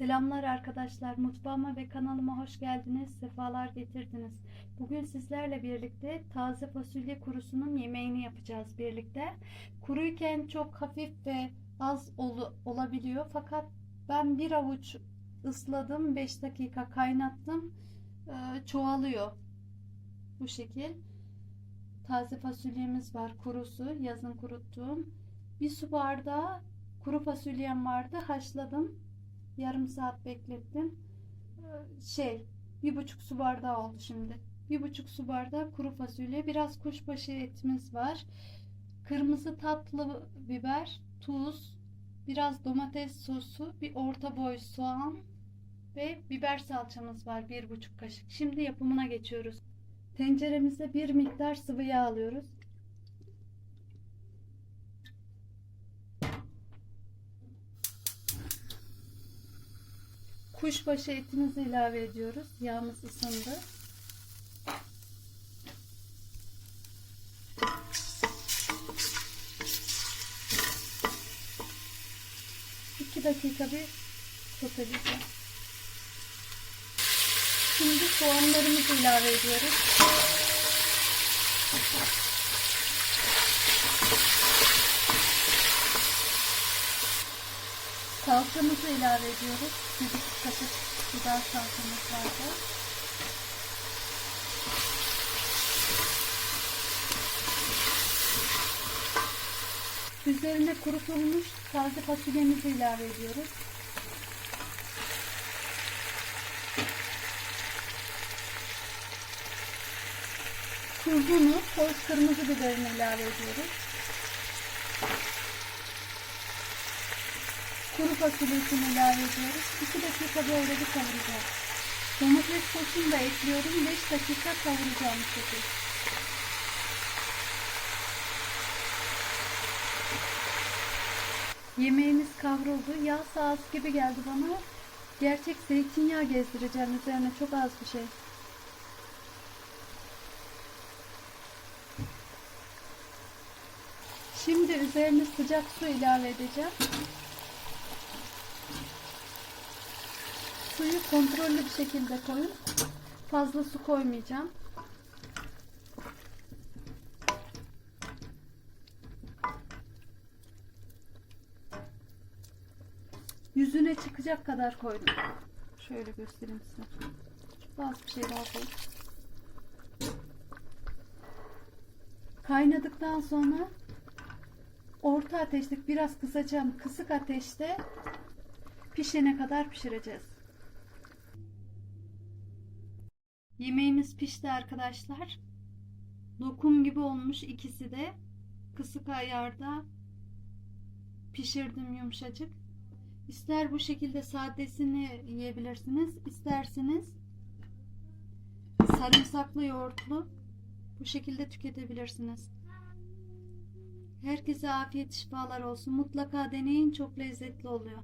Selamlar arkadaşlar. Mutfağıma ve kanalıma hoş geldiniz. Sefalar getirdiniz. Bugün sizlerle birlikte taze fasulye kurusunun yemeğini yapacağız birlikte. Kuruyken çok hafif ve az olu- olabiliyor. Fakat ben bir avuç ısladım. 5 dakika kaynattım. Ee, çoğalıyor. Bu şekil. Taze fasulyemiz var. Kurusu. Yazın kuruttuğum. Bir su bardağı kuru fasulyem vardı. Haşladım. Yarım saat beklettim. Ee, Şey, bir buçuk su bardağı oldu şimdi. Bir buçuk su bardağı kuru fasulye, biraz kuşbaşı etimiz var. Kırmızı tatlı biber, tuz, biraz domates sosu, bir orta boy soğan ve biber salçamız var. Bir buçuk kaşık. Şimdi yapımına geçiyoruz. Tenceremize bir miktar sıvı yağ alıyoruz. Kuşbaşı etimizi ilave ediyoruz. Yağımız ısındı. İki dakika bir soteleyeceğim. Şimdi soğanlarımızı ilave ediyoruz. Salçamızı ilave ediyoruz. Bir buçuk kaşık biber salçamız vardı. Üzerine kurutulmuş taze fasulyemizi ilave ediyoruz. Tuzunu, toz kırmızı biberini ilave ediyoruz. Kuru fasulyesini ilave ediyoruz. 2 dakika böyle bir kavuracağız. Domates sosunu da ekliyorum. 5 dakika kavuracağım şekilde. Yemeğimiz kavruldu. Yağ az gibi geldi bana. Gerçek zeytinyağı gezdireceğim üzerine. Çok az bir şey. Şimdi üzerine sıcak su ilave edeceğim. Suyu kontrollü bir şekilde koyun. Fazla su koymayacağım. Yüzüne çıkacak kadar koydum. Şöyle göstereyim size. Az bir şey daha koydum. Kaynadıktan sonra orta ateşlik biraz kısacağım. Kısık ateşte pişene kadar pişireceğiz. Yemeğimiz pişti arkadaşlar. Lokum gibi olmuş ikisi de. Kısık ayarda pişirdim yumuşacık. İster bu şekilde sadesini yiyebilirsiniz. isterseniz sarımsaklı yoğurtlu bu şekilde tüketebilirsiniz. Herkese afiyet şifalar olsun. Mutlaka deneyin çok lezzetli oluyor.